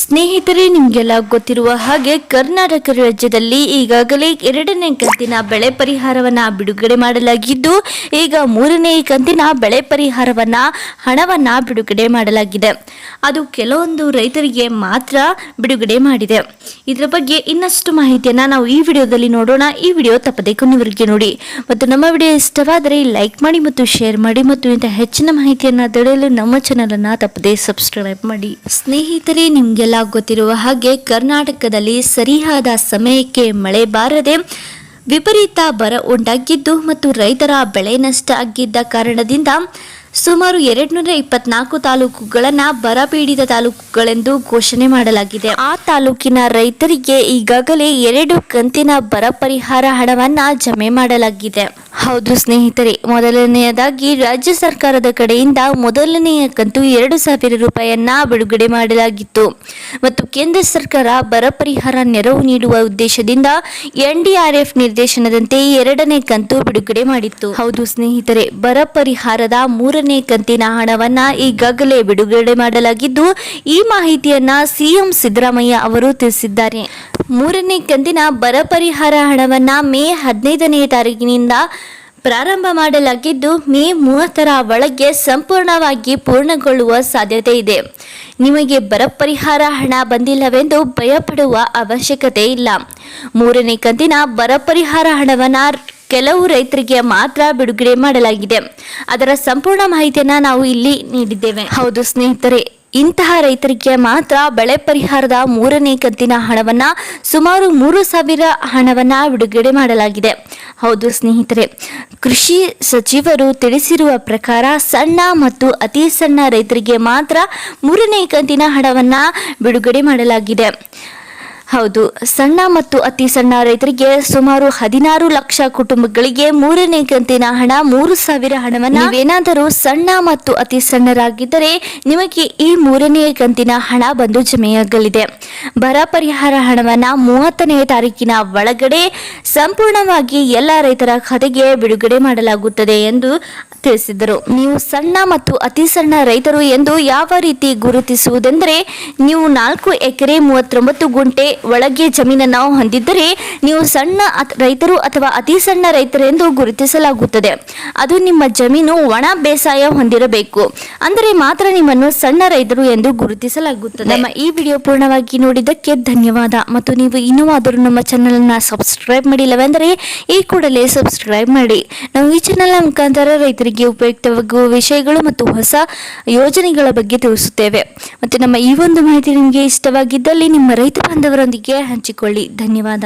ಸ್ನೇಹಿತರೆ, ನಿಮಗೆಲ್ಲ ಗೊತ್ತಿರುವ ಹಾಗೆ ಕರ್ನಾಟಕ ರಾಜ್ಯದಲ್ಲಿ ಈಗಾಗಲೇ ಎರಡನೇ ಕಂತಿನ ಬೆಳೆ ಪರಿಹಾರವನ್ನು ಬಿಡುಗಡೆ ಮಾಡಲಾಗಿದ್ದು, ಈಗ ಮೂರನೇ ಕಂತಿನ ಬೆಳೆ ಪರಿಹಾರವನ್ನ ಹಣವನ್ನ ಬಿಡುಗಡೆ ಮಾಡಲಾಗಿದೆ. ಅದು ಕೆಲವೊಂದು ರೈತರಿಗೆ ಮಾತ್ರ ಬಿಡುಗಡೆ ಮಾಡಿದೆ. ಇದರ ಬಗ್ಗೆ ಇನ್ನಷ್ಟು ಮಾಹಿತಿಯನ್ನ ನಾವು ಈ ವಿಡಿಯೋದಲ್ಲಿ ನೋಡೋಣ. ಈ ವಿಡಿಯೋ ತಪ್ಪದೆ ಕೊನೆವರೆಗೆ ನೋಡಿ. ಮತ್ತು ನಮ್ಮ ವಿಡಿಯೋ ಇಷ್ಟವಾದರೆ ಲೈಕ್ ಮಾಡಿ ಮತ್ತು ಶೇರ್ ಮಾಡಿ ಮತ್ತು ಇಂಥ ಹೆಚ್ಚಿನ ಮಾಹಿತಿಯನ್ನ ದೊರೆಯಲು ನಮ್ಮ ಚಾನಲನ್ನು ತಪ್ಪದೆ ಸಬ್ಸ್ಕ್ರೈಬ್ ಮಾಡಿ. ಸ್ನೇಹಿತರೆ ನಿಮ್ಗೆಲ್ಲ ಗೊತ್ತಿರುವ ಹಾಗೆ ಕರ್ನಾಟಕದಲ್ಲಿ ಸರಿಯಾದ ಸಮಯಕ್ಕೆ ಮಳೆ ಬಾರದೆ ವಿಪರೀತ ಬರ ಉಂಟಾಗಿದ್ದು ಮತ್ತು ರೈತರ ಬೆಳೆ ನಷ್ಟ ಆಗಿದ್ದ ಕಾರಣದಿಂದ ಸುಮಾರು ಎರಡ್ನೂರ ಇಪ್ಪತ್ನಾಲ್ಕು ತಾಲೂಕುಗಳನ್ನ ಬರಪೀಡಿತ ತಾಲೂಕುಗಳೆಂದು ಘೋಷಣೆ ಮಾಡಲಾಗಿದೆ. ಆ ತಾಲೂಕಿನ ರೈತರಿಗೆ ಈಗಾಗಲೇ ಎರಡು ಕಂತಿನ ಬರ ಪರಿಹಾರ ಹಣವನ್ನ ಜಮೆ ಮಾಡಲಾಗಿದೆ. ಹೌದು ಸ್ನೇಹಿತರೆ, ಮೊದಲನೆಯದಾಗಿ ರಾಜ್ಯ ಸರ್ಕಾರದ ಕಡೆಯಿಂದ ಮೊದಲನೆಯ ಕಂತು ಎರಡು ಸಾವಿರ ರೂಪಾಯಿಯನ್ನ ಬಿಡುಗಡೆ ಮಾಡಲಾಗಿತ್ತು. ಮತ್ತು ಕೇಂದ್ರ ಸರ್ಕಾರ ಬರ ಪರಿಹಾರ ನೆರವು ನೀಡುವ ಉದ್ದೇಶದಿಂದ ಎನ್ಡಿಆರ್ಎಫ್ ನಿರ್ದೇಶನದಂತೆ ಎರಡನೇ ಕಂತು ಬಿಡುಗಡೆ ಮಾಡಿತ್ತು. ಹೌದು ಸ್ನೇಹಿತರೆ, ಬರ ಪರಿಹಾರದ ಮೂರನೇ ಕಂತಿನ ಹಣವನ್ನ ಈಗಾಗಲೇ ಬಿಡುಗಡೆ ಮಾಡಲಾಗಿದ್ದು, ಈ ಮಾಹಿತಿಯನ್ನ ಸಿಎಂ ಸಿದ್ದರಾಮಯ್ಯ ಅವರು ತಿಳಿಸಿದ್ದಾರೆ. ಮೂರನೇ ಕಂತಿನ ಬರ ಪರಿಹಾರ ಹಣವನ್ನ ಮೇ ಹದಿನೈದನೇ ತಾರೀಕಿನಿಂದ ಪ್ರಾರಂಭ ಮಾಡಲಾಗಿದ್ದು, ಮೇ ಮೂವತ್ತರ ಒಳಗೆ ಸಂಪೂರ್ಣವಾಗಿ ಪೂರ್ಣಗೊಳ್ಳುವ ಸಾಧ್ಯತೆ ಇದೆ. ನಿಮಗೆ ಬರ ಪರಿಹಾರ ಹಣ ಬಂದಿಲ್ಲವೆಂದು ಭಯಪಡುವ ಅವಶ್ಯಕತೆ ಇಲ್ಲ. ಮೂರನೇ ಕಂತಿನ ಬರ ಪರಿಹಾರ ಹಣವನ್ನ ಕೆಲವು ರೈತರಿಗೆ ಮಾತ್ರ ಬಿಡುಗಡೆ ಮಾಡಲಾಗಿದೆ. ಅದರ ಸಂಪೂರ್ಣ ಮಾಹಿತಿಯನ್ನ ನಾವು ಇಲ್ಲಿ ನೀಡಿದ್ದೇವೆ. ಹೌದು ಸ್ನೇಹಿತರೆ, ಇಂತಹ ರೈತರಿಗೆ ಮಾತ್ರ ಬೆಳೆ ಪರಿಹಾರದ ಮೂರನೇ ಕಂತಿನ ಹಣವನ್ನ ಸುಮಾರು ಮೂರು ಸಾವಿರ ಹಣವನ್ನ ಬಿಡುಗಡೆ ಮಾಡಲಾಗಿದೆ. ಹೌದು ಸ್ನೇಹಿತರೆ, ಕೃಷಿ ಸಚಿವರು ತಿಳಿಸಿರುವ ಪ್ರಕಾರ ಸಣ್ಣ ಮತ್ತು ಅತಿ ಸಣ್ಣ ರೈತರಿಗೆ ಮಾತ್ರ ಮೂರನೇ ಕಂತಿನ ಹಣವನ್ನ ಬಿಡುಗಡೆ ಮಾಡಲಾಗಿದೆ. ಹೌದು, ಸಣ್ಣ ಮತ್ತು ಅತಿ ಸಣ್ಣ ರೈತರಿಗೆ ಸುಮಾರು ಹದಿನಾರು ಲಕ್ಷ ಕುಟುಂಬಗಳಿಗೆ ಮೂರನೇ ಕಂತಿನ ಹಣ, ಮೂರು ಸಾವಿರ ಹಣವನ್ನು ನೀವೇನಾದರೂ ಸಣ್ಣ ಮತ್ತು ಅತಿ ಸಣ್ಣರಾಗಿದ್ದರೆ ನಿಮಗೆ ಈ ಮೂರನೇ ಕಂತಿನ ಹಣ ಬಂದು ಜಮೆಯಾಗಲಿದೆ. ಬರ ಪರಿಹಾರ ಹಣವನ್ನು ಮೂವತ್ತನೇ ತಾರೀಕಿನ ಒಳಗಡೆ ಸಂಪೂರ್ಣವಾಗಿ ಎಲ್ಲ ರೈತರ ಖಾತೆಗೆ ಬಿಡುಗಡೆ ಮಾಡಲಾಗುತ್ತದೆ ಎಂದು ತಿಳಿಸಿದರು. ನೀವು ಸಣ್ಣ ಮತ್ತು ಅತಿ ಸಣ್ಣ ರೈತರು ಎಂದು ಯಾವ ರೀತಿ ಗುರುತಿಸುವುದೆಂದರೆ, ನೀವು ನಾಲ್ಕು ಎಕರೆ ಮೂವತ್ತೊಂಬತ್ತು ಗುಂಟೆ ಒಳಗೆ ಜಮೀನನ್ನು ಹೊಂದಿದ್ದರೆ ನೀವು ಸಣ್ಣ ರೈತರು ಅಥವಾ ಅತಿ ಸಣ್ಣ ರೈತರೆಂದು ಗುರುತಿಸಲಾಗುತ್ತದೆ. ಅದು ನಿಮ್ಮ ಜಮೀನು ಒಣ ಬೇಸಾಯ ಹೊಂದಿರಬೇಕು. ಅಂದರೆ ಮಾತ್ರ ನಿಮ್ಮನ್ನು ಸಣ್ಣ ರೈತರು ಎಂದು ಗುರುತಿಸಲಾಗುತ್ತದೆ. ನಮ್ಮ ಈ ವಿಡಿಯೋ ಪೂರ್ಣವಾಗಿ ನೋಡಿದ್ದಕ್ಕೆ ಧನ್ಯವಾದ. ಮತ್ತು ನೀವು ಇನ್ನೂ ಆದರೂ ನಮ್ಮ ಚಾನಲ್ ಅನ್ನ ಸಬ್ಸ್ಕ್ರೈಬ್ ಮಾಡಿಲ್ಲವೆಂದರೆ ಈ ಕೂಡಲೇ ಸಬ್ಸ್ಕ್ರೈಬ್ ಮಾಡಿ. ನಾವು ಈ ಚಾನಲ್ ಮುಖಾಂತರ ರೈತರಿಗೆ ಉಪಯುಕ್ತವಾಗುವ ವಿಷಯಗಳು ಮತ್ತು ಹೊಸ ಯೋಜನೆಗಳ ಬಗ್ಗೆ ತಿಳಿಸುತ್ತೇವೆ. ಮತ್ತು ನಮ್ಮ ಈ ಒಂದು ಮಾಹಿತಿ ನಿಮಗೆ ಇಷ್ಟವಾಗಿದ್ದಲ್ಲಿ ನಿಮ್ಮ ರೈತ ಬಾಂಧವರೊಂದಿಗೆ ಹಂಚಿಕೊಳ್ಳಿ. ಧನ್ಯವಾದ.